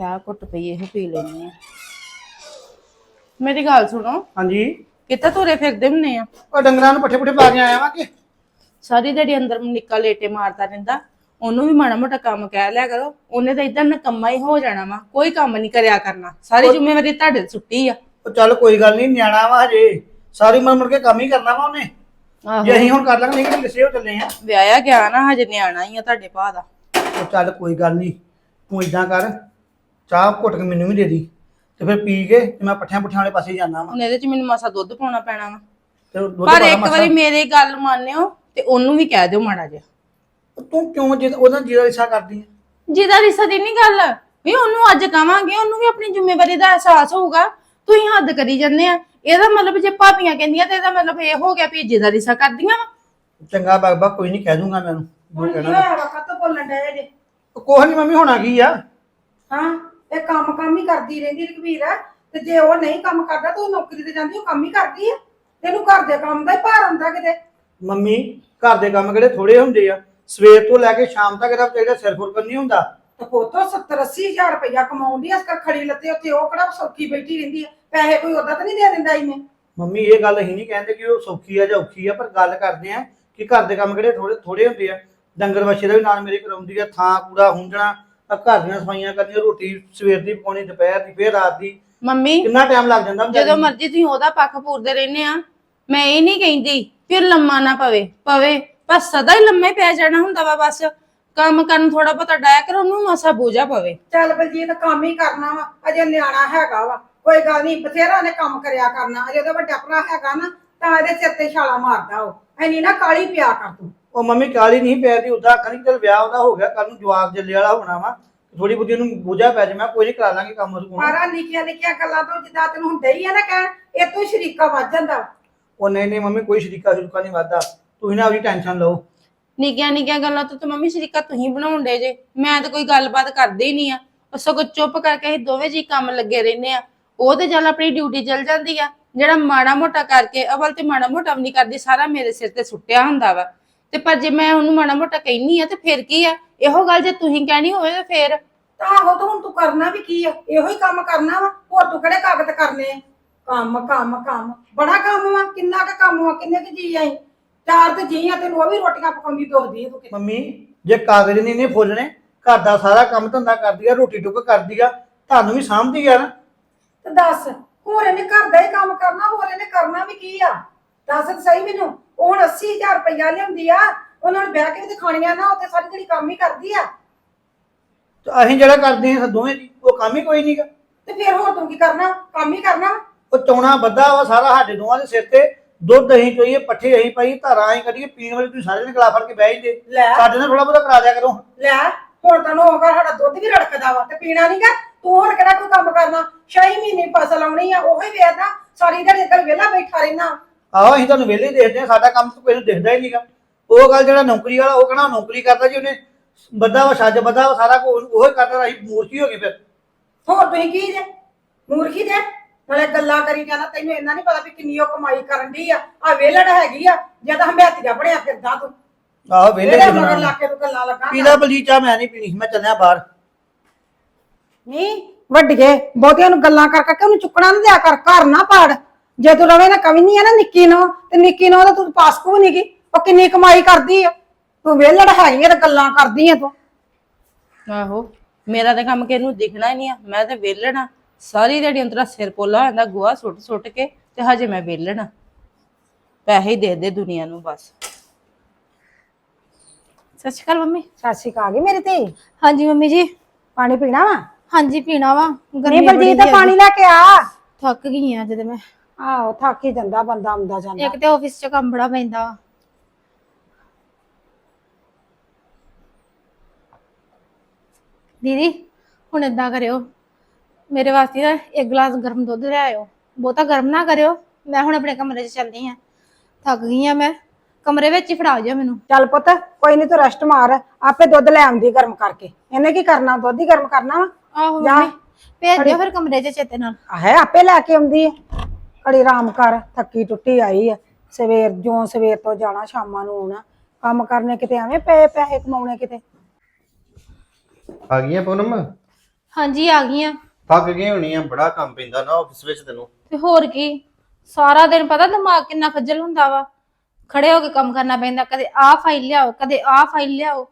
ਚਾਹ ਘੁੱਟ ਪਈ ਇਹ ਪੀ ਲੈਣੀ ਆ ਮੇਰੀ ਗੱਲ ਸੁਣੋ ਹਾਂਜੀ। ਕਿੱਥੇ ਤੁਰੇ ਫਿਰਦੇ ਹੁੰਨੇ ਆ? ਉਹ ਡੰਗਰਾਂ ਨੂੰ ਪੱਠੇ ਪੁੱਠੇ ਪਾ ਕੇ ਆਇਆ ਵਾਂ ਕਿ? ਸਾਰੀ ਦਿਹਾੜੀ ਅੰਦਰ ਨਿੱਕਾ ਲੇਟੇ ਮਾਰਦਾ ਰਹਿੰਦਾ। ਉਹਨੂੰ ਵੀ ਮਾੜਾ ਮੋਟਾ ਕੰਮ ਕਹਿ ਲਿਆ ਕਰੋ। ਉਹਨੇ ਤਾਂ ਇਦਾਂ ਨਕੰਮਾ ਹੀ ਹੋ ਜਾਣਾ ਵਾ। ਕੋਈ ਕੰਮ ਨਹੀਂ ਕਰਿਆ ਕਰਨਾ। ਸਾਰੀ ਜ਼ਿੰਮੇਵਾਰੀ ਤੁਹਾਡੇ ਤੇ ਸੁੱਟੀ ਆ। ਉਹ ਚੱਲ ਕੋਈ ਗੱਲ ਨਹੀਂ ਨਿਆਣਾ ਵਾ ਹਜੇ। ਸਾਰੀ ਉਮਰ ਮੁੜ ਕੇ ਕੰਮ ਹੀ ਕਰਨਾ ਵਾ ਉਹਨੇ। ਆਹੋ। ਜੇ ਅਸੀਂ ਹੁਣ ਕਰ ਲਾਂਗੇ ਨਹੀਂ ਕਿ ਲਿਸੇ ਹੋ ਚੱਲੇ ਆ? ਵਿਆਹਿਆ ਗਿਆ ਨਾ ਹਜੇ ਨਿਆਣਾ ਹੀ ਆ ਤੁਹਾਡੇ ਭਾ ਦਾ। ਉਹ ਚੱਲ ਕੋਈ ਗੱਲ ਨਹੀਂ। ਤੂੰ ਇਦਾਂ ਕਰ ਚਾਹ ਘੁੱਟ ਕੇ ਮੈਨੂੰ ਵੀ ਦੇ ਦੀ ਤੇ ਫਿਰ ਪੀ ਕੇ ਤੇ ਮੈਂ ਪੱਠਿਆਂ ਪੁੱਠਿਆਂ ਵਾਲੇ ਪਾਸੇ ਜਾਣਾ ਵਾ। ਹੁਣ ਇਹਦੇ ਚ ਮੈਨੂੰ ਮਾਸਾ ਦੁੱਧ ਪਾਉਣਾ ਪੈਣਾ ਵਾ। ਤੇ ਦੁੱਧ ਪਰ ਇੱਕ ਮਾਸਾ। ਵਾਰੀ ਮੇਰੀ ਗੱਲ ਮੰਨਿਓ ਤੇ ਉਹਨੂੰ ਵੀ ਕਹਿ ਦਿਓ ਮਾੜਾ ਜਿਹਾ। ਤੂੰ ਕਿਉਂ ਜਿ- ਉਹਦਾ ਜੀਰਾ ਰਿਸ਼ਾ ਕਰਦੀ ਹੈ ਜਿਹਦਾ ਰਿਸ਼ਤਾ ਦੀ ਨਹੀਂ ਗੱਲ। ਵੀ ਉਹਨੂੰ ਅੱਜ ਕਵਾਂਗੇ ਉਹਨੂੰ ਵੀ ਆਪਣੀ ਜ਼ਿੰਮੇਵਾਰੀ ਦਾ ਅਹਿਸਾਸ ਹੋਊਗਾ। ਤੁਸੀਂ ਹੱਦ ਕਰੀ ਜਾਂਦੇ ਆ। ਇਹਦਾ ਮਤਲਬ ਜੇ ਭਾਬੀਆਂ ਕਹਿੰਦੀਆਂ ਤੇ ਇਹਦਾ ਮਤਲਬ ਇਹ ਹੋ ਗਿਆ ਵੀ ਜਿਹਦਾ ਰਿਸ਼ਤਾ ਕਰਦੀਆਂ ਵਾ। ਚੰਗਾ ਬਾਬਾ ਕੋਈ ਨਹੀਂ ਕਹਿ ਦੂੰਗਾ ਮੈਂ ਉਹਨੂੰ। ਜੋ ਕਹਿਣਾ। ਹੋਇਆ ਡਏ ਜੇ? ਕੋਹ ਨਹੀਂ ਮੰਮੀ ਹੋਣਾ ਕੀ ਆ? ਹਾਂ। ਇਹ ਕੰਮ ਕੰਮ ਹੀ ਕਰਦੀ ਰਹਿੰਦੀ ਰਘਵੀਰ। ਤੇ ਜੇ ਉਹ ਨਹੀਂ ਕੰਮ ਕਰਦਾ ਤਾਂ ਉਹ ਨੌਕਰੀ ਤੇ ਜਾਂਦੀ ਉਹ ਕੰਮ ਹੀ ਕਰਦੀ ਆ ਤੈਨੂੰ ਘਰ ਦੇ ਕੰਮ ਦਾ ਹੀ ਭਾਰ ਆਉਂਦਾ ਕਿਤੇ। ਮੰਮੀ ਘਰ ਦੇ ਕੰਮ ਕਿਹੜੇ ਥੋੜੇ ਹੁੰਦੇ ਆ? ਸਵੇਰ ਤੋਂ ਲੈ ਕੇ ਸ਼ਾਮ ਤੱਕ ਇਹਦਾ ਜਿਹੜਾ ਸਿਰ ਫੁਰਕਣ ਨਹੀਂ ਹੁੰਦਾ? ਤੇ ਪੋਤੋ 70 80 ਹਜ਼ਾਰ ਰੁਪਇਆ ਕਮਾਉਂਦੀ ਆ ਅਸਕਰ ਖੜੀ ਲੱਤੇ ਉੱਥੇ ਉਹ ਕਿਹੜਾ ਸੌਖੀ ਬੈਠੀ ਰਹਿੰਦੀ ਆ? ਪੈਸੇ ਕੋਈ ਉਹਦਾ ਤਾਂ ਨਹੀਂ ਦੇ ਦਿੰਦਾ ਇਹਨੇ। ਮੰਮੀ ਇਹ ਗੱਲ ਅਸੀਂ ਨਹੀਂ ਕਹਿੰਦੇ ਕਿ ਉਹ ਸੌਖੀ ਆ ਜਾਂ ਔਖੀ ਆ ਪਰ ਗੱਲ ਕਰਦੇ ਆ ਕਿ ਘਰ ਦੇ ਕੰਮ ਕਿਹੜੇ ਥੋੜੇ ਥੋੜੇ ਹੁੰਦੇ ਆ। ਡੰਗਰ ਵੱਛੇ ਦਾ ਵੀ ਨਾਲ ਮੇਰੇ ਕਰਾਉਂਦੀ ਆ ਥਾਂ ਕੂੜਾ ਹੁੰਜਣਾ ਆ ਘਰ ਦੀਆਂ ਸਫਾਈਆਂ ਕਰਨੀਆਂ ਰੋਟੀ ਸਵੇਰ ਦੀ ਪਕਾਉਣੀ ਦੁਪਹਿਰ ਦੀ ਫੇਰ ਰਾਤ ਦੀ। ਮੰਮੀ ਕਿੰਨਾ ਟਾਈਮ ਲੱਗ ਜਾਂਦਾ ਵਿਚਾਰੀ ਜਦੋਂ ਨੂੰ? ਮਰਜ਼ੀ ਤੁਸੀਂ ਉਹਦਾ ਪੱਖ ਪੂਰਦੇ ਰਹਿੰਦੇ ਆ। ਮੈਂ ਇਹ ਨਹੀਂ ਕਹਿੰਦੀ ਫਿਰ ਲੰਮਾ ਨਾ ਪਵੇ ਪਵੇ। ਪਰ ਸਦਾ ਹੀ ਲੰਮਾ ਪੈ ਜਾਣਾ ਹੁੰਦਾ ਵਾ ਬਸ। ਕੰਮ ਕਰਨ ਥੋੜਾ ਬਹੁਤਾ ਡਾਇਆ ਕਰ ਉਹਨੂੰ ਮਸਾ ਬੋਝਾ ਪਵੇ। ਚੱਲ ਬਲਜੀਤ ਕੰਮ ਹੀ ਕਰਨਾ ਵਾ। ਅਜੇ ਨਿਆਣਾ ਹੈਗਾ ਵਾ। ਕੋਈ ਗੱਲ ਨਹੀਂ ਬਥੇਰਾ ਨੇ ਕੰਮ ਕਰਿਆ ਕਰਨਾ। ਅਜੇ ਉਹਦਾ ਵੱਡਾ ਭਰਾ ਹੈਗਾ ਨਾ ਤਾਂ ਇਹਦੇ ਸਿਰ ਤੇ ਛਾਲਾ ਮਾਰਦਾ ਉਹ। ਐਨੀ ਨਾ ਕਾਲੀ ਪਿਆ ਕਰ ਤੂੰ। ਉਹ ਮੰਮੀ ਕਾਲੀ ਨਹੀਂ ਪੈਦੀ ਉਦਾਂ ਆਖਣੀ ਚੱਲ ਵਿਆਹ ਉਹਦਾ ਹੋ ਗਿਆ ਕੱਲ ਨੂੰ ਜਵਾਬ ਜੱਲੇ ਵਾਲਾ ਹੋਣਾ ਵਾ ਥੋੜੀ ਬੁੱਧੀ ਨੂੰ ਬੋਝਾ ਪੈ ਜਾ ਮੈਂ ਕੋਈ ਨਹੀਂ ਕਰਾ ਲਾਂਗੇ ਕੰਮ ਉਹਦੇ ਕੋਲ ਮਾਰਾ ਨਿੱਕੀਆਂ ਨਿੱਕੀਆਂ ਗੱਲਾਂ ਤੋਂ ਜਿੱਦਾਂ ਤੈਨੂੰ ਹੁੰਦਾ ਹੀ ਆ ਨਾ ਕਹਿਣ ਇਹ ਤੋਂ ਸ਼ਰੀਕਾ ਵੱਜ ਜਾਂਦਾ। ਉਹ ਨਹੀਂ ਨਹੀਂ ਮੰਮੀ ਕੋਈ ਸ਼ਰੀਕਾ ਸ਼ੁਰੀਕਾ ਨਹੀਂ ਵਾਦਾ ਤੁਸੀਂ ਨਾ ਆਪਣੀ ਟੈਨਸ਼ਨ ਲਓ। ਨਿੱਕੀਆਂ ਨਿੱਕੀਆਂ ਗੱਲਾਂ ਤੋਂ ਤਾਂ ਮੰਮੀ ਸ਼ਰੀਕਾ ਤੁਸੀਂ ਬਣਾਉਣ ਡੇ ਜੇ ਮੈਂ ਤਾਂ ਕੋਈ ਗੱਲਬਾਤ ਕਰਦੀ ਹੀ ਨਹੀਂ ਆ। ਉਹ ਸਗੋਂ ਚੁੱਪ ਕਰਕੇ ਅਸੀਂ ਦੋਵੇਂ ਜੀ ਕੰਮ ਲੱਗੇ ਰਹਿੰਦੇ ਆ। ਉਹ ਤੇ ਚੱਲ ਆਪਣੀ ਡਿਊਟੀ ਚੱਲ ਜਾਂਦੀ ਆ ਜਿਹੜਾ ਮਾੜਾ ਮੋਟਾ ਕਰਕੇ ਅਵਲ ਤੇ ਮਾੜਾ ਮੋਟਾ ਵੀ ਨਹੀਂ ਕਰਦੀ ਸਾਰਾ ਮੇਰੇ ਸਿਰ ਤੇ ਸੁੱਟਿਆ ਹੁੰਦਾ ਵਾ। ਤੇ ਪਰ ਜੇ ਮੈਂ ਉਹਨੂੰ ਮਾੜਾ ਮੋਟਾ ਕਹਿਨੀ ਆ ਤੇ ਫਿਰ ਕੀ ਆ? ਇਹੋ ਗੱਲ ਜੇ ਤੁਸੀਂ ਕਹਿਣੀ ਹੋਵੇ ਤਾਂ ਫਿਰ। ਤਾਂ ਆਹੋ ਤਾਂ ਹੁਣ ਤੂੰ ਕਰਨਾ ਵੀ ਕੀ ਆ? ਇਹੋ ਹੀ ਕੰਮ ਕਰਨਾ ਵਾ। ਹੋਰ ਤੂੰ ਕਿਹੜੇ ਕਾਗਜ਼ ਕਰਨੇ ਆ? ਕੰਮ ਕੰਮ ਕੰਮ। ਬੜਾ ਕੰਮ ਵਾ। ਕਿੰਨਾ ਕੁ ਕੰਮ ਵਾ? ਕਿੰਨੇ ਕੁ ਜੀ ਆਈ? ਚਾਰ ਤੇ ਜੀ ਆ ਤੈਨੂੰ ਉਹ ਵੀ ਰੋਟੀਆਂ ਪਕਾਉਂਦੀ ਦੋਖਦੀ ਆ ਤੂੰ ਕਿਤੇ। ਮੰਮੀ ਜੇ ਕਾਗਜ਼ ਨਹੀਂ ਨੇ ਫੁੱਲਣੇ ਘਰ ਦਾ ਸਾਰਾ ਕੰਮ ਧੰਦਾ ਕਰਦੀ ਆ ਰੋਟੀ ਟੁੱਕ ਕਰਦੀ ਆ ਤੁਹਾਨੂੰ ਵੀ ਸਾਂਭਦੀ ਆ ਨਾ। ਤੇ ਦੱਸ ਹੋਰ ਇਹਨੇ ਘਰ ਦਾ ਹੀ ਕੰਮ ਕਰਨਾ ਹੋਰ ਇਹਨੇ ਕਰਨਾ ਵੀ ਕੀ ਆ? ਦੱਸ ਤੇ ਸਹੀ ਮੈਨੂੰ। ਉਹ ਹੁਣ 80000 ਰੁਪਇਆ ਲਿਆਉਂਦੀ ਆ ਉਹਨਾਂ ਨੂੰ ਬਹਿ ਕੇ ਵੀ ਤੇ ਖਾਣੀਆਂ ਨਾ ਉੱਥੇ ਸਾਰੀ ਜਿਹੜੀ ਕੰਮ ਹੀ ਕਰਦੀ ਆ। ਤੇ ਅਸੀਂ ਜਿਹੜਾ ਕਰਦੇ ਆ ਦੋਵੇਂ ਜੀ ਉਹ ਕੰਮ ਹੀ ਕੋਈ ਨਹੀਂਗਾ ਤੇ ਫਿਰ ਹੋਰ ਤੂੰ ਕੀ ਕਰਨਾ ਕੰਮ ਹੀ ਕਰਨਾ। ਉਹ ਚੌਣਾ ਬੱਧਾ ਵਾ ਸਾਰਾ ਸਾਡੇ ਦੋਵਾਂ ਦੇ ਸਿਰ ਤੇ। ਦੁੱਧ ਅਸੀਂ ਚੋਈਏ ਪੱਠੇ ਅਸੀਂ ਪਾਈ ਧਾਰਾਂ ਅਸੀਂ ਕੱਢੀਏ ਪੀਣ ਵਾਲੀ ਤੁਸੀਂ ਸਾਰੇ ਨੇ ਗਲਾ ਫੜ ਕੇ ਬਹਿ ਜਾਂਦੇ ਲੈ। ਸਾਡੇ ਨਾਲ ਥੋੜਾ ਬਹੁਤਾ ਕਰਾ ਦਿਆ ਕਰੋ। ਲੈ ਹੁਣ ਤੈਨੂੰ ਹੋਗਾ ਸਾਡਾ ਦੁੱਧ ਵੀ ਰੜਕਦਾ ਵਾ ਤੇ ਪੀਣਾ ਨਹੀਂਗਾ ਤੂੰ ਹੁਣ ਕਿਹੜਾ ਕੋਈ ਕੰਮ ਕਰਨਾ? ਛੇ ਮਹੀਨੇ ਫਸਲ ਆਉਣੀ ਆ ਉਹੀ ਵੇਚਦਾ ਸਾਰੀ ਦਿਹਾੜੀ ਘਰ ਵਿਹਲਾ ਬੈਠਾ ਰਹਿਣਾ। ਆਹੋ ਅਸੀਂ ਤੁਹਾਨੂੰ ਵਿਹਲੇ ਹੀ ਦੇਖਦੇ ਆ ਸਾਡਾ ਕੰਮ ਤਾਂ ਕੋਈ ਨੂੰ ਦਿਖਦਾ ਹੀ ਨਹੀਂਗਾ ਉਹ ਗੱਲ ਜਿਹੜਾ ਨੌਕਰੀ ਵਾਲਾ ਉਹ ਕਹਿੰਦਾ ਨੌਕਰੀ ਕਰਦਾ ਜੀ ਉਹਨੇ? ਬੱਧਾ ਵਾ ਛੱਜ ਬੱਧਾ ਵਾ ਸਾਰਾ ਕੁਝ ਉਹ ਹੀ ਕਰਦਾ ਅਸੀਂ ਮੂਰਖੀ ਹੋ ਗਏ ਫਿਰ। ਹੋਰ ਤੁਸੀਂ ਕੀ ਜੇ? ਮੂਰਖੀ ਜੇ? ਨਾਲੇ ਗੱਲਾਂ ਕਰੀ ਜਾਣਾ ਤੈਨੂੰ ਇੰਨਾ ਨਹੀਂ ਪਤਾ ਵੀ ਕਿੰਨੀ ਉਹ ਕਮਾਈ ਕਰਨ ਦੀ ਆ। ਆ ਵੇਲੜ ਹੈਗੀ ਆ ਜਦ ਹੰਬਿਆਤੀਆ ਬਣਿਆ ਫਿਰਦਾ ਤੂੰ। ਆਹੋ ਵਿਹਲੇ ਇਹਦੇ ਮਗਰ ਲਾ ਕੇ ਤੂੰ ਗੱਲਾਂ ਲੱਗਾ ਪੀਲਾ ਬਲੀ ਚਾਹ ਮੈਂ ਨਹੀਂ ਪੀਣੀ ਮੈਂ ਚੱਲਿਆ ਬਾਹਰ। ਨਹੀਂ ਵੱਡੀਏ ਬਹੁਤਿਆਂ ਨੂੰ ਗੱਲਾਂ ਕਰ ਕਰਕੇ ਉਹਨੂੰ ਚੁੱਕਣਾ ਨਾ ਦਿਆ ਕਰ ਘਰ ਨਾ ਪਾੜ। ਜੇ ਤੂੰ ਰਵੇ ਨਾ ਕਵੀ ਨਹੀਂ ਆ ਨਾ ਨਿੱਕੀ ਨੂੰ ਤੇ ਨਿੱਕੀ ਨੂੰ ਤਾਂ ਤੂੰ ਪਾਸਕੂ ਨਹੀਂ ਗਈ ਉਹ ਕਿੰਨੀ ਕਮਾਈ ਕਰਦੀ ਆ? ਤੂੰ ਵੇਲੜ ਹੈਗੀ ਆ ਤੇ ਗੱਲਾਂ ਕਰਦੀ ਆ ਤੂੰ। ਆਹੋ ਮੇਰਾ ਤਾਂ ਕੰਮ ਕਿਹਨੂੰ ਦਿਖਣਾ ਹੀ ਨਹੀਂ ਆ ਮੈਂ ਤਾਂ ਵੇਲਣਾ ਸਾਰੀ ਦਿਹਾੜੀ ਅੰਤਰਾ ਸਿਰ ਪੋਲਾ ਹੁੰਦਾ ਗੋਹਾ ਸੁੱਟ ਸੁੱਟ ਕੇ ਤੇ ਹਜੇ ਮੈਂ ਵੇਲਣਾ ਪੈਸੇ ਹੀ ਦੇ ਦੇ ਦੁਨੀਆ ਨੂੰ ਬਸ। ਸਤਿ ਸ਼੍ਰੀ ਅਕਾਲ ਮੰਮੀ। ਸਤਿ ਸ਼੍ਰੀ ਅਕਾਲ ਗਈ ਮੇਰੀ ਧੀ। ਹਾਂਜੀ ਮੰਮੀ ਜੀ। ਪਾਣੀ ਪੀਣਾ ਵਾ? ਹਾਂਜੀ ਪੀਣਾ ਵਾ। ਨਹੀਂ ਗਰਮੀ ਬਲਜੀਤ ਪਾਣੀ ਲੈ ਕੇ ਆ। ਥੱਕ ਗਈ ਆ ਜਦ ਮੈਂ। ਆਹੋ ਥੱਕ ਹੀ ਜਾਂਦਾ ਬੰਦਾ ਆਉਂਦਾ ਜਾਂਦਾ। ਇੱਕ ਤੇ ਆਫਿਸ 'ਚ ਕੰਮ ਬੜਾ ਪੈਂਦਾ। ਵਾ ਦੀਦੀ ਹੁਣ ਏਦਾਂ ਕਰਿਓ। ਮੇਰੇ ਵਾਸਤੇ ਨਾ ਇੱਕ ਗਲਾਸ ਗਰਮ ਦੁੱਧ ਲੈ ਆਇਓ। ਬਹੁਤਾ ਗਰਮ ਨਾ ਕਰਿਓ। ਮੈਂ ਹੁਣ ਆਪਣੇ ਕਮਰੇ 'ਚ ਚੱਲਦੀ ਆ। ਥੱਕ ਗਈ ਆ ਮੈਂ। ਕਮਰੇ ਵਿੱਚ ਹੀ ਫੜਾ ਜਾਓ ਮੈਨੂੰ। ਚੱਲ ਪੁੱਤ ਕੋਈ ਨਹੀਂ ਤੂੰ ਰੈਸਟ ਮਾਰ। ਆਪੇ ਦੁੱਧ ਲੈ ਆਉਂਦੀ ਗਰਮ ਕਰਕੇ। ਇਹਨੇ ਕੀ ਕਰਨਾ? ਦੁੱਧ ਹੀ ਗਰਮ ਕਰਨਾ ਵਾ? ਆਹੋ ਜਾ। ਮੰਮੀ ਭੇਜ ਦਿਓ ਫਿਰ ਕਮਰੇ 'ਚ ਚੇਤੇ ਨਾਲ। ਹੈ ਆਪੇ ਲੈ ਕੇ ਆਉਂਦੀ ਹੈ ਘੜੀ ਆਰਾਮ ਕਰ ਥੱਕੀ ਟੁੱਟੀ ਆਈ ਹੈ ਸਵੇਰ ਜਿਉਂ ਸਵੇਰ ਤੋਂ ਜਾਣਾ ਸ਼ਾਮਾਂ ਨੂੰ ਆਉਣਾ। ਕੰਮ ਕਰਨੇ ਕਿਤੇ ਐਵੇਂ ਪਏ ਪੈਸੇ ਕਮਾਉਣੇ ਕਿਤੇ? ਆ ਗਈਆਂ ਪੂਨਮ? ਹਾਂਜੀ ਆ ਗਈਆਂ। ਥੱਕ ਗਈ ਹੋਣੀ ਆ ਬੜਾ ਕੰਮ ਪੈਂਦਾ ਨਾ ਆਫਿਸ ਵਿੱਚ ਤੈਨੂੰ। ਤੇ ਹੋਰ ਕੀ? ਸਾਰਾ ਦਿਨ ਪਤਾ ਦਿਮਾਗ ਕਿੰਨਾ ਖੱਜਲ ਹੁੰਦਾ ਵਾ। ਖੜੇ ਹੋ ਕੇ ਕੰਮ ਕਰਨਾ ਪੈਂਦਾ ਕਦੇ ਆਹ ਫਾਈਲ ਲਿਆਓ ਕਦੇ ਆਹ ਫਾਈਲ ਲਿਆਓ।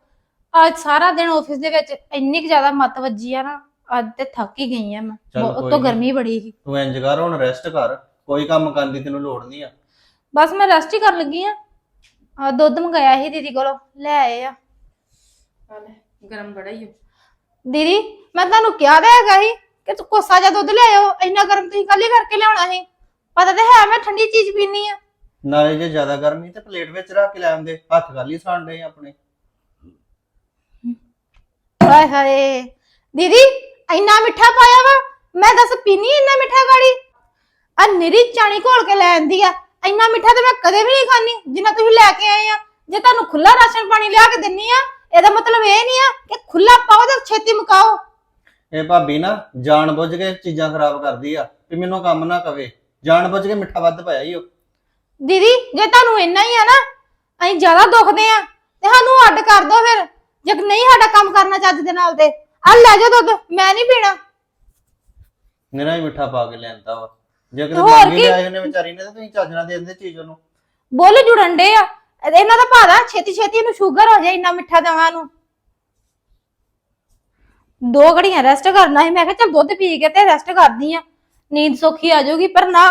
ਅੱਜ ਸਾਰਾ ਦਿਨ ਆਫਿਸ ਦੇ ਵਿੱਚ ਇੰਨੀ ਕੁ ਜ਼ਿਆਦਾ ਮੱਤ ਵੱਜੀ ਆ ਨਾ ਅੱਜ ਤੇ ਥੱਕ ਹੀ ਗਈ ਆ ਮੈਂ। ਚੱਲ ਕੋਈ ਉੱਤੋਂ। ਗਰਮੀ ਬੜੀ ਸੀ। ਤੂੰ ਇੰਜ ਕਰ ਹੁਣ ਰੈਸਟ ਕਰ। ਕੋਈ ਕੰਮ ਕਰਨ ਦੀ ਤੈਨੂੰ ਲੋੜ ਨਹੀਂ ਆ। ਬਸ ਮੈਂ ਰੈਸਟ ਹੀ ਕਰਨ ਲੱਗੀ ਆ। ਆ ਦੁੱਧ ਮੰਗਾਇਆ ਸੀ ਦੀਦੀ ਕੋਲੋਂ ਲੈ ਆਏ ਆ। ਗਰਮ ਬੜਾ ਹੀ ਹੋ ਦੀਦੀ ਮੈਂ ਤੁਹਾਨੂੰ ਕਿਹਾ ਤਾਂ ਹੈਗਾ ਸੀ ਕਿ ਤੂੰ ਕੋਸਾ ਜਿਹਾ ਦੁੱਧ ਲਿਆਇਓ ਇੰਨਾ ਗਰਮ ਤੁਸੀਂ ਕੱਲ ਹੀ ਕਰਕੇ ਲਿਆਉਣਾ ਸੀ। ਪਤਾ ਤਾਂ ਹੈ ਮੈਂ ਠੰਡੀ ਚੀਜ਼ ਪੀਣੀ ਆ। ਨਾਲੇ ਜੇ ਜ਼ਿਆਦਾ ਗਰਮੀ ਤੇ ਪਲੇਟ ਵਿੱਚ ਰੱਖ ਕੇ ਲੈ ਆਉਂਦੇ ਹੱਥ ਗੱਲ ਹੀ ਸਾਣ ਡਏ ਆਪਣੇ। ਹਾਏ ਹਾਏ ਦੀਦੀ ਇੰਨਾ ਮਿੱਠਾ ਪਾਇਆ ਵਾ ਮੈਂ ਦੱਸ ਪੀਣੀ ਇੰਨਾ ਮਿੱਠਾ ਗਾੜੀ? ਆ ਨਿਰੀ ਚਾਣੀ ਘੋਲ ਕੇ ਲੈ ਆਂਦੀ ਆ। ਇੰਨਾ ਮਿੱਠਾ ਤੇ ਮੈਂ ਕਦੇ ਵੀ ਨਹੀਂ ਖਾਣੀ ਜਿੰਨਾ ਤੁਸੀਂ ਲੈ ਕੇ ਆਏ ਆ। ਜੇ ਤੁਹਾਨੂੰ ਖੁੱਲਾ ਰਾਸ਼ਨ ਪਾਣੀ ਲਿਆ ਕੇ ਦਿੰਨੀ ਆ ਇਹਦਾ ਮਤਲਬ ਇਹ ਨਹੀਂ ਆ ਕਿ ਖੁੱਲਾ ਪਾਓ ਤੇ ਛੇਤੀ ਮੁਕਾਓ। ਇਹ ਭਾਬੀ ਨਾ ਜਾਣ ਬੁੱਝ ਕੇ ਚੀਜ਼ਾਂ ਖਰਾਬ ਕਰਦੀ ਆ ਵੀ ਮੈਨੂੰ ਕੰਮ ਨਾ ਕਵੇ। ਜਾਣ ਬੁੱਝ ਕੇ ਮਿੱਠਾ ਵੱਧ ਪਾਇਆ ਈ ਉਹ ਦੀਦੀ ਜੇ ਤੁਹਾਨੂੰ ਇੰਨਾ ਹੀ ਆ ਨਾ ਅਸੀਂ ਜ਼ਿਆਦਾ ਦੁਖਦੇ ਆ ਤੇ ਸਾਨੂੰ ਅੱਡ ਕਰ ਦੋ ਫਿਰ। ਜੇ ਨਹੀਂ ਸਾਡਾ ਕੰਮ ਕਰਨਾ ਚੱਜ ਦੇ ਨਾਲ ਤੇ। ਆ ਲੈ ਜਾ ਦੁੱਧ ਮੈਂ ਨਹੀਂ ਪੀਣਾ। ਮੇਰਾ ਹੀ ਮਿੱਠਾ ਪਾ ਕੇ ਲਿਆਂਦਾ ਵਾ। ਜੇ ਕਿਤੇ ਹੋਰ ਮੰਗੀ ਕੀ? ਲਿਆਏ ਉਹਨੇ ਵਿਚਾਰੀ ਨੇ ਤਾਂ ਤੁਸੀਂ ਚੱਜ ਨਾਲ ਦੇ ਦਿੰਦੇ ਚੀਜ਼ ਉਹਨੂੰ। ਬੋਲ ਜੁੜਨ ਡੇ ਆ। ਇਹਨਾਂ ਦਾ ਭਾਦਾ ਛੇਤੀ ਛੇਤੀ ਇਹਨੂੰ ਸ਼ੂਗਰ ਹੋ ਜਾਏ ਇੰਨਾ ਮਿੱਠਾ ਦੇਵਾਂ ਨੂੰ। ਦੋ ਘੜੀਆਂ ਰੈਸਟ ਕਰਨਾ ਸੀ। ਮੈਂ ਕਿਹਾ ਚੱਲ ਦੁੱਧ ਪੀ ਕੇ ਤੇ ਰੈਸਟ ਕਰਦੀ ਆ। ਨੀਂਦ ਸੌਖੀ ਆ ਜਾਊਗੀ ਪਰ ਨਾ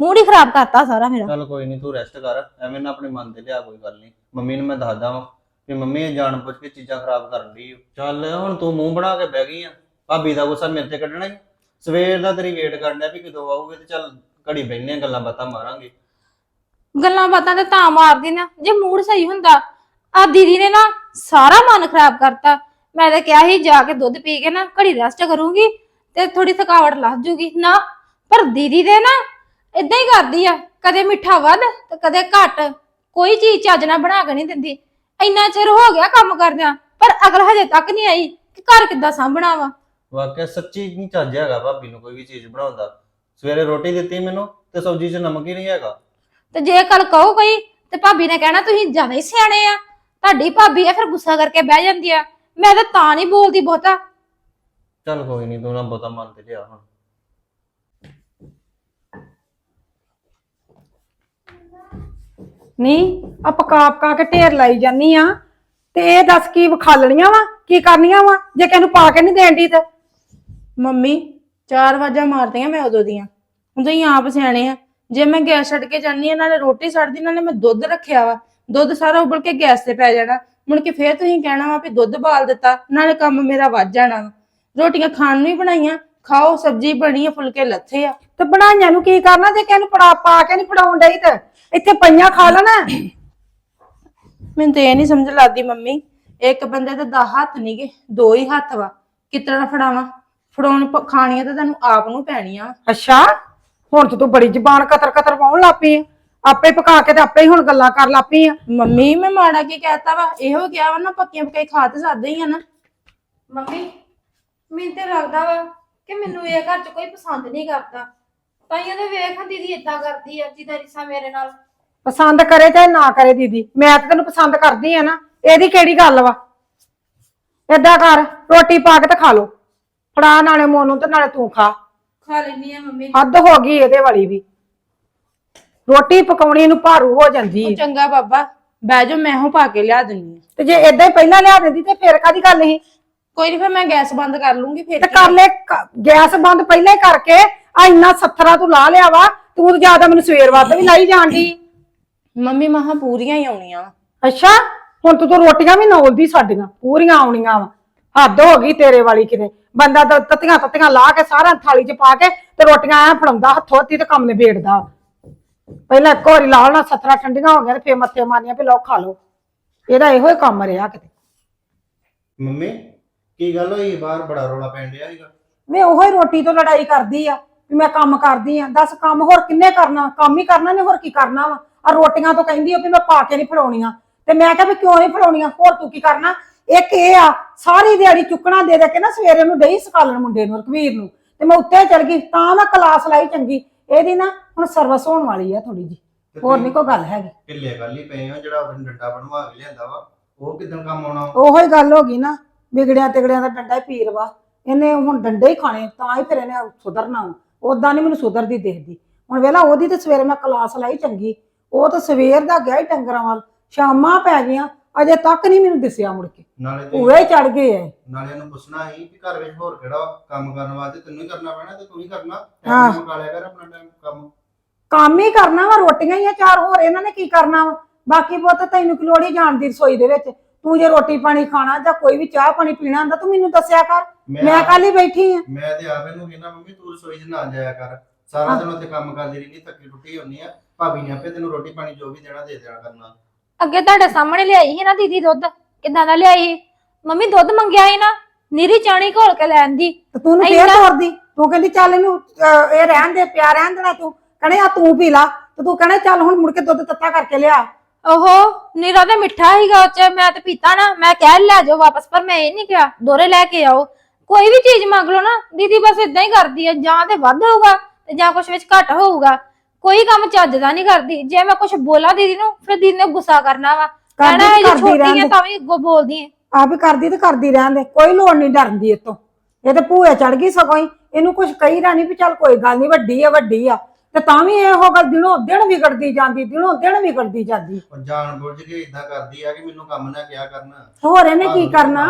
ਮੂਡ ਹੀ ਖਰਾਬ ਕਰਤਾ ਸਾਰਾ ਮੇਰਾ। ਚੱਲ ਕੋਈ ਨਹੀਂ ਤੂੰ ਰੈਸਟ ਕਰ। ਐਵੇਂ ਨਾ ਆਪਣੇ ਮਨ ਤੇ ਲਿਆ ਕੋਈ ਗੱਲ ਨਹੀਂ ਮੰਮੀ ਨੂੰ ਮੈਂ ਦੱਸਦਾ ਵਾਂ ਕਿ ਮੰਮੀ ਇਹ ਜਾਣ ਬੁੱਝ ਕੇ ਚੀਜ਼ਾਂ ਖਰਾਬ ਕਰਨ ਦੀ ਚੱਲ ਹੁਣ ਤੂੰ ਮੂੰਹ ਬਣਾ ਕੇ ਬਹਿ ਗਈ ਆ। ਭਾਬੀ ਦਾ ਗੁੱਸਾ ਮੇਰੇ ਤੇ ਕੱਢਣਾ ਹੀ ਸਵੇਰ ਦਾ ਤੇਰੀ ਵੇਟ ਕਰਨਾ ਵੀ ਕਦੋਂ ਆਊਗੇ ਤੇ ਚੱਲ ਘੜੀ ਬੈਠਨੇ ਗੱਲਾਂ ਬਾਤਾਂ ਮਾਰਾਂਗੇ। ਗੱਲਾਂ ਬਾਤਾਂ ਤੇ ਤਾਂ ਮਾਰਦੀ ਨਾ, ਜੇ ਮੂਡ ਸਹੀ ਹੁੰਦਾ, ਆ ਦੀਦੀ ਨੇ ਨਾ ਸਾਰਾ ਮਨ ਖਰਾਬ ਕਰਤਾ। ਮੈਂ ਤਾਂ ਕਿਹਾ ਸੀ, ਜਾ ਕੇ ਦੁੱਧ ਪੀ ਕੇ ਨਾ ਘੜੀ ਰੈਸਟ ਕਰੂੰਗੀ ਤੇ ਥੋੜੀ ਥਕਾਵਟ ਲੱਥ ਜੂਗੀ। ਨਾ, ਪਰ ਦੀਦੀ ਦੇ ਨਾ ਇਦਾਂ ਹੀ ਕਰਦੀ ਆ, ਕਦੇ ਮਿੱਠਾ ਵੱਧ ਤੇ ਕਦੇ ਘੱਟ। ਕੋਈ ਚੀਜ਼ ਚੱਜ ਨਾਲ ਬਣਾ ਕੇ ਨਹੀਂ ਦਿੰਦੀ। ਇੰਨਾ ਚਿਰ ਹੋ ਗਿਆ ਕੰਮ ਕਰਦਿਆਂ, ਪਰ ਅਗਲ ਹਜੇ ਤੱਕ ਨਹੀਂ ਆਈ ਕਿ ਘਰ ਕਿੱਦਾਂ ਸਾਂਭਣਾ ਵਾ। ਵਾਕਿਆ ਸੱਚੀ ਨਹੀਂ ਚੱਜ ਹੈਗਾ ਭਾਬੀ ਨੂੰ ਕੋਈ ਵੀ ਚੀਜ਼ ਬਣਾਉਂਦਾ ਸਵੇਰੇ ਰੋਟੀ ਦਿੱਤੀ ਮੈਨੂੰ ਤੇ ਸਬਜ਼ੀ 'ਚ ਨਮਕ ਹੀ ਨਹੀਂ ਹੈਗਾ। ਤੇ ਜੇ ਕੱਲ ਕਹੋ ਕੋਈ ਤੇ ਭਾਬੀ ਨੇ ਕਹਿਣਾ ਤੁਸੀਂ ਜ਼ਿਆਦਾ ਹੀ ਸਿਆਣੇ ਆ। ਤੁਹਾਡੀ ਭਾਬੀ ਆ ਫਿਰ ਗੁੱਸਾ ਕਰਕੇ ਬਹਿ ਜਾਂਦੀ ਆ। ਮੈਂ ਤਾਂ ਤਾਂ ਨਹੀਂ ਬੋਲਦੀ ਬਹੁਤਾ। ਚੱਲ ਕੋਈ ਨਹੀਂ ਤੂੰ ਨਾ ਬਹੁਤਾ ਮਨ ਤੇ ਲਿਆ ਹੁਣ। ਨਹੀਂ ਆ ਪਕਾ ਪਕਾ ਕੇ ਢੇਰ ਲਾਈ ਜਾਨੀ ਆ। ਤੇ ਇਹ ਦੱਸ ਕੀ ਵਿਖਾਲਣੀਆਂ ਵਾ ਕੀ ਕਰਨੀਆਂ ਵਾ? ਜੇ ਕਿਸੇ ਨੂੰ ਪਾ ਕੇ ਨਹੀਂ ਦੇਣ ਦੀ ਤੇ। ਮੰਮੀ ਚਾਰ ਵਾਜਾਂ ਮਾਰਦੀਆਂ ਮੈਂ ਉਦੋਂ ਦੀਆਂ। ਹੁਣ ਤੁਸੀਂ ਆਪ ਸਿਆਣੇ ਆ। ਜੇ ਮੈਂ ਗੈਸ ਛੱਡ ਕੇ ਜਾਨੀ ਆ ਨਾਲੇ ਰੋਟੀ ਛੱਡਦੀ ਨਾਲੇ ਮੈਂ ਦੁੱਧ ਰੱਖਿਆ ਵਾ। ਦੁੱਧ ਸਾਰਾ ਉਬਲ ਕੇ ਗੈਸ ਤੇ ਪੈ ਜਾਣਾ। ਮੁੜ ਕੇ ਫੇਰ ਤੁਸੀਂ ਕਹਿਣਾ ਵਾ ਵੀ ਦੁੱਧ ਬਾਲ ਦਿੱਤਾ ਨਾਲੇ ਕੰਮ ਮੇਰਾ ਵੱਧ ਜਾਣਾ ਵਾ। ਰੋਟੀਆਂ ਖਾਣ ਨੂੰ ਹੀ ਬਣਾਈਆਂ। ਖਾਓ ਸਬਜ਼ੀ ਬਣੀ ਆ ਫੁਲਕੇ ਲੱਥੇ ਆ। ਤੇ ਬਣਾਈਆਂ ਨੂੰ ਕੀ ਕਰਨਾ ਜੇ ਕਿਸੇ ਨੂੰ ਪੜਾ ਪਾ ਕੇ ਨਹੀਂ ਫੜਾਉਣ ਡਈ ਤੇ? ਇੱਥੇ ਪਈਆਂ ਖਾ ਲੈਣਾ। ਮੈਨੂੰ ਤੇ ਇਹ ਨਹੀਂ ਸਮਝ ਲੱਗਦੀ ਮੰਮੀ। ਇੱਕ ਬੰਦੇ ਤੇ 10 ਹੱਥ ਨਹੀਂਗੇ ਦੋ ਹੀ ਹੱਥ ਵਾ। ਕਿਤਨਾ ਫੜਾਵਾਂ? ਫੜਾਉਣ ਪ- ਖਾਣੀਆਂ ਤਾਂ ਤੁਹਾਨੂੰ ਆਪ ਨੂੰ ਪੈਣੀਆਂ। ਵਾ। ਅੱਛਾ ਹੁਣ ਤੇ ਤੂੰ ਬੜੀ ਜ਼ਬਾਨ ਕਤਰ ਕਤਰ ਪਾਉਣ ਲੱਪੀ ਆਪੇ ਪਕਾ ਕੇ ਤੇ ਆਪੇ ਹੀ ਹੁਣ ਗੱਲਾਂ ਕਰ ਲੱਪੀ ਆ। ਮੰਮੀ ਮੈਂ ਮਾੜਾ ਕੀ ਕਹਿਤਾ ਵਾ ਇਹੋ ਕਿਹਾ ਵਾ ਨਾ ਪੱਕੀਆਂ ਪਕਾਈ ਖਾ ਤੇ ਸਕਦੇ ਹੀ ਆ ਨਾ। ਮੰਮੀ ਮੈਨੂੰ ਤੇ ਲੱਗਦਾ ਵਾ ਕਿ ਮੈਨੂੰ ਇਹ ਘਰ 'ਚ ਕੋਈ ਪਸੰਦ ਨਹੀਂ ਕਰਦਾ। ਤਾਂ ਇਹਨੇ ਵੇਖ ਦੀਦੀ ਇਦਾਂ ਕਰਦੀ ਆ ਜਿਹਦਾ ਰਿਸ਼ਾ ਮੇਰੇ ਨਾਲ। ਪਸੰਦ ਕਰੇ ਚਾਹੇ ਨਾ ਕਰੇ ਦੀਦੀ। ਮੈਂ ਤਾਂ ਤੈਨੂੰ ਪਸੰਦ ਕਰਦੀ ਆ ਨਾ। ਇਹਦੀ ਕਿਹੜੀ ਗੱਲ ਵਾ? ਏਦਾਂ ਕਰ ਰੋਟੀ ਪਾ ਕੇ ਤੇ ਖਾ ਲੋ ਫੜਾ ਨਾਲੇ ਮੋਨੂੰ ਤੇ ਨਾਲੇ ਤੂੰ ਖਾ। ਖਾ ਲੈਣੀ ਆ ਮੰਮੀ। ਹੱਦ ਹੋ ਗਈ ਇਹਦੇ ਵਾਲੀ ਵੀ। ਰੋਟੀ ਪਕਾਉਣੀ ਨੂੰ ਭਾਰੂ ਹੋ ਜਾਂਦੀ ਉਹ ਹੈ। ਚੰਗਾ ਬਾਬਾ ਬਹਿ ਜਾ ਮੈਂ ਹੋ ਪਾ ਕੇ ਲਿਆ ਦਿੰਨੀ ਆ। ਤੇ ਜੇ ਏਦਾਂ ਹੀ ਪਹਿਲਾਂ ਲਿਆ ਦਿੰਦੀ ਤੇ ਫੇਰ ਕਾਦੀ ਗੱਲ ਸੀ? ਕੋਈ ਨਹੀਂ ਫਿਰ ਮੈਂ ਗੈਸ ਬੰਦ ਕਰ ਲੂੰਗੀ ਫਿਰ ਤੇ ਕਰ ਲੈ ਕ- ਗੈਸ ਬੰਦ ਪਹਿਲਾਂ ਹੀ ਕਰਕੇ ਆ ਇੰਨਾ ਸੱਥਰਾ ਤੂੰ ਲਾ ਲਿਆ ਵਾ ਤੂੰ ਤਾਂ ਜ਼ਿਆਦਾ ਮੈਨੂੰ ਸਵੇਰ ਵੱਧ ਵੀ ਲਾਈ ਜਾਂਦੀ। ਮੰਮੀ ਮਹਾ ਪੂਰੀਆਂ ਹੀ ਆਉਣੀਆਂ ਵਾ। ਅੱਛਾ ਹੁਣ ਤੂੰ ਤਾਂ ਰੋਟੀਆਂ ਵੀ ਨੌਲਦੀ ਸਾਡੀਆਂ ਪੂਰੀਆਂ ਆਉਣੀਆਂ ਵਾ। ਹੱਦ ਹੋ ਗਈ ਤੇਰੇ ਵਾਲੀ ਕਿਤੇ। ਬੰਦਾ ਤਾਂ ਤੱਤੀਆਂ ਤੱਤੀਆਂ ਲਾ ਕੇ ਸਾਰਾ ਥਾਲੀ 'ਚ ਪਾ ਕੇ ਤੇ ਰੋਟੀਆਂ ਐ ਫੜਾਉਂਦਾ ਹੱਥੋਂ ਹੱਥੀ ਤੇ ਕੰਮ ਨਿਬੇੜਦਾ। ਪਹਿਲਾਂ ਇੱਕ ਵਾਰੀ ਲਾ ਲੈਣਾ ਸੱਥਰਾ ਠੰਡੀਆਂ ਹੋ ਗਈਆਂ ਤੇ ਫੇਰ ਮੱਥੇ ਮਾਰਨੀਆਂ ਵੀ ਲਓ ਖਾ ਲਓ। ਇਹਦਾ ਇਹੋ ਹੀ ਕੰਮ ਰਿਹਾ ਕਿਤੇ। ਮੰਮੀ ਕੀ ਗੱਲ ਹੋਈ? ਬਾਹਰ ਬੜਾ ਰੋਲਾ ਪੈਣ ਡਿਆ ਸੀਗਾ। ਮੈਂ ਉਹੋ ਹੀ ਰੋਟੀ ਤੋਂ ਲੜਾਈ ਕਰਦੀ ਆ ਵੀ ਮੈਂ ਕੰਮ ਕਰਦੀ ਆ। ਦੱਸ ਕੰਮ ਹੋਰ ਕਿੰਨੇ ਕਰਨਾ? ਕੰਮ ਹੀ ਕਰਨਾ ਨੇ ਹੋਰ ਕੀ ਕਰਨਾ ਵਾ? ਆ ਰੋਟੀਆਂ ਤੋਂ ਕਹਿੰਦੀ ਆ ਵੀ ਮੈਂ ਪਾ ਕੇ ਨਹੀਂ ਫੜਾਉਣੀਆਂ। ਤੇ ਮੈਂ ਕਿਹਾ ਵੀ ਕਿਉਂ ਨਹੀਂ ਫੜਾਉਣੀਆਂ? ਹੋਰ ਤੂੰ ਕੀ ਕਰਨਾ? ਇੱਕ ਇਹ ਆ ਸਾਰੀ ਦਿਹਾੜੀ ਚੁੱਕਣਾ ਦੇ ਦੇ ਕੇ ਨਾ ਸਵੇਰੇ ਨੂੰ ਡਈ ਸਕਾਲਣ ਮੁੰਡੇ ਨੂੰ ਰਕਵੀਰ ਨੂੰ। ਤੇ ਮੈਂ ਉੱਤੇ ਚੜ ਗਈ ਤਾਂ ਮੈਂ ਕਲਾਸ ਲਾਈ ਚੰਗੀ। ਇਹਦੀ ਨਾ ਹੁਣ ਸਰਵਿਸ ਹੋਣ ਵਾਲੀ ਆ ਥੋੜੀ ਜੀ ਹੋਰ ਨਹੀਂ ਕੋਈ ਗੱਲ ਹੈਗੀ। ਢਿੱਲੇ ਗੱਲ ਹੀ ਪਏ ਆ ਜਿਹੜਾ ਉਹਨੇ ਡੰਡਾ ਬਣਵਾ ਕੇ ਲਿਆਂਦਾ ਵਾ। ਉਹ ਕਿਦਾਂ ਕੰਮ ਆਉਣਾ? ਉਹੋ ਹੀ ਗੱਲ ਹੋ ਗਈ ਨਾ ਵਿਗੜਿਆ ਤਿਗੜਿਆਂ ਦਾ ਡੰਡਾ ਹੀ ਪੀਰ ਵਾ। ਇਹਨੇ ਹੁਣ ਡੰਡੇ ਹੀ ਖਾਣੇ ਤਾਂ ਹੀ ਫਿਰ ਇਹਨੇ ਸੁਧਰਨਾ ਉਦਾਂ ਨਹੀਂ ਮੈਨੂੰ ਸੁਧਰਦੀ ਦੇਖਦੀ। ਹੁਣ ਵੇਲਾ ਉਹਦੀ ਤੇ ਸਵੇਰੇ ਮੈਂ ਕਲਾਸ ਲਾਈ ਚੰਗੀ। ਉਹ ਤਾਂ ਸਵੇਰ ਦਾ ਗਿਆ ਹੀ ਡੰਗਰਾਂ ਵੱਲ। ਸ਼ਾਮਾਂ ਪੈ ਗਈਆਂ ਅਜੇ ਤੱਕ ਨਹੀਂ ਮੈਨੂੰ ਦਿਸਿਆ ਮੁੜ ਕੇ। ਨਾਲੇ ਤੇ ਚੜ ਗਏ ਐ। ਨਾਲੇ ਇਹਨੂੰ ਪੁੱਛਣਾ ਸੀ ਕਿ ਘਰ ਵਿੱਚ ਹੋਰ ਕਿਹੜਾ ਕੰਮ ਕਰਨ ਵਾਸਤੇ ਤੈਨੂੰ ਹੀ ਕਰਨਾ ਪੈਣਾ ਤੇ ਤੂੰ ਹੀ ਕਰਨਾ। ਹਾਂ। ਟਾਈਮ ਮਕਾ ਲਿਆ ਕਰ ਆਪਣਾ ਟਾਈਮ ਕੰਮ। ਕੰਮ ਹੀ ਕਰਨਾ ਵਾ ਰੋਟੀਆਂ ਹੀ ਆ ਚਾਰ ਹੋਰ ਇਹਨਾਂ ਨੇ ਕੀ ਕਰਨਾ ਵਾ? ਬਾਕੀ ਪੁੱਤ ਤੈਨੂੰ ਕਿ ਲੋੜ ਜਾਣ ਦੀ ਰਸੋਈ ਦੇ ਵਿੱਚ? ਤੂੰ ਜੇ ਰੋਟੀ ਪਾਣੀ ਖਾਣਾ ਜਾਂ ਕੋਈ ਵੀ ਚਾਹ ਪਾਣੀ ਪੀਣਾ ਹੁੰਦਾ ਤੂੰ ਮੈਨੂੰ ਦੱਸਿਆ ਕਰ। ਮੈਂ ਕੱਲ ਹੀ ਬੈਠੀ ਆ। ਮੈਂ ਤੇ ਆਪ ਇਹਨੂੰ ਕਹਿੰਦਾ ਮੰਮੀ ਤੂੰ ਰਸੋਈ 'ਚ ਨਾ ਜਾਇਆ ਕਰ। ਸਾਰਾ ਦਿਨ ਉੱਥੇ ਕੰਮ ਕਰਦੀ ਰਹਿੰਦੀ ਥੱਕੀ ਟੁੱਟੀ ਹੁੰਨੀ ਆ। ਭਾਬੀ ਨੇ ਆਪੇ ਤੈਨੂੰ ਰੋਟੀ ਪਾਣੀ ਜੋ ਵੀ ਦੇਣਾ ਦੇ ਦੇਣਾ ਕਰਨਾ। ਅੱਗੇ ਤੁਹਾਡੇ ਸਾਹਮਣੇ ਲਿਆਈ ਸੀ ਨਾ ਦੀਦੀ ਦੁੱਧ। ਕਿਦਾਂ ਦਾ ਲਿਆਈ ਮੰਮੀ ਦੁੱਧ ਮੰਗਿਆ ਸੀ ਨਾ ਨੀਰੀ ਚਾਣੀ ਘੋਲ ਕੇ ਲੈਣ ਦੀ। ਤੇ ਤੂੰ ਨੂੰ ਫੇਰ ਤੋਰਦੀ। ਤੂੰ ਕਹਿੰਦੀ ਚੱਲ ਇਹਨੂੰ ਅਹ, ਇਹ ਰਹਿਣ ਦੇ ਪਿਆ ਰਹਿਣ ਦੇਣਾ ਤੂੰ। ਕਹਣੇ ਆ ਤੂੰ ਪੀ ਲਾ। ਤੇ ਤੂੰ ਕਹਣੇ ਚੱਲ ਹੁਣ ਮੁੜ ਕੇ ਦੁੱਧ ਤੱਤਾ ਕਰਕੇ ਲਿਆ। ਓਹੋ ਨੀਰਾ ਤੇ ਮਿੱਠਾ ਹੀਗਾ ਉਹ ਚ ਮੈਂ ਤੇ ਪੀਤਾ ਨਾ। ਮੈਂ ਕਹਿ ਲੈ ਜਾਓ ਵਾਪਸ ਪਰ ਮੈਂ ਇਹ ਨਹੀਂ ਕਿਹਾ ਦੋਰੇ ਲੈ ਕੇ ਆਓ। ਕੋਈ ਵੀ ਚੀਜ਼ ਮੰਗ ਲਓ ਨਾ ਦੀਦੀ ਬਸ ਇਦਾਂ ਹੀ ਕਰਦੀ ਹੈ ਜਾਂ ਤੇ ਵੱਧ ਹੋਊਗਾ ਤੇ ਜਾਂ ਕੁਝ ਵਿੱਚ ਘੱਟ ਹੋਊਗਾ। ਕੋਈ ਕੰਮ ਚੱਜ ਦਾ ਨਹੀਂ ਕਰਦੀ। ਜੇ ਮੈਂ ਕੁਝ ਬੋਲਾਂ ਦੀਦੀ ਨੂੰ ਫਿਰ ਦੀਦੀ ਨੇ ਗੁੱਸਾ ਕਰਨਾ ਵਾ। ਕਹਿਣਾ ਇਹ ਛੋਟੀ ਹੈ ਤਾਂ ਵੀ ਅੱਗੋਂ ਬੋਲਦੀ ਹੈ ਆਪ ਹੀ ਕਰਦੀ ਤੇ ਕਰਦੀ ਰਹਿਣ ਦੇ। ਕੋਈ ਲੋੜ ਨਹੀਂ ਡਰਨ ਦੀ ਇਤੋਂ ਇਹ ਤੇ ਭੂਏ ਚੜ ਗਈ ਸਗੋਂ ਹੀ। ਇਹਨੂੰ ਕੁਝ ਕਹੀਦਾ ਨਹੀਂ ਵੀ ਚੱਲ ਕੋਈ ਗੱਲ ਨਹੀਂ ਵੱਡੀ ਆ ਵੱਡੀ ਆ। ਤੇ ਤਾਂ ਵੀ ਇਹੋ ਗੱਲ ਦਿਨੋਂ ਦਿਨ ਵਿਗੜਦੀ ਜਾਂਦੀ ਦਿਨੋਂ ਦਿਨ ਵਿਗੜਦੀ ਜਾਂਦੀ। ਉਹ ਜਾਣ ਬੁੱਝ ਕੇ ਇਦਾਂ ਕਰਦੀ ਆ ਕਿ ਮੈਨੂੰ ਕੰਮ ਨਾ ਕਿਹਾ ਕਰਨਾ। ਹੋਰ ਇਹਨੇ ਕੀ ਕਰਨਾ?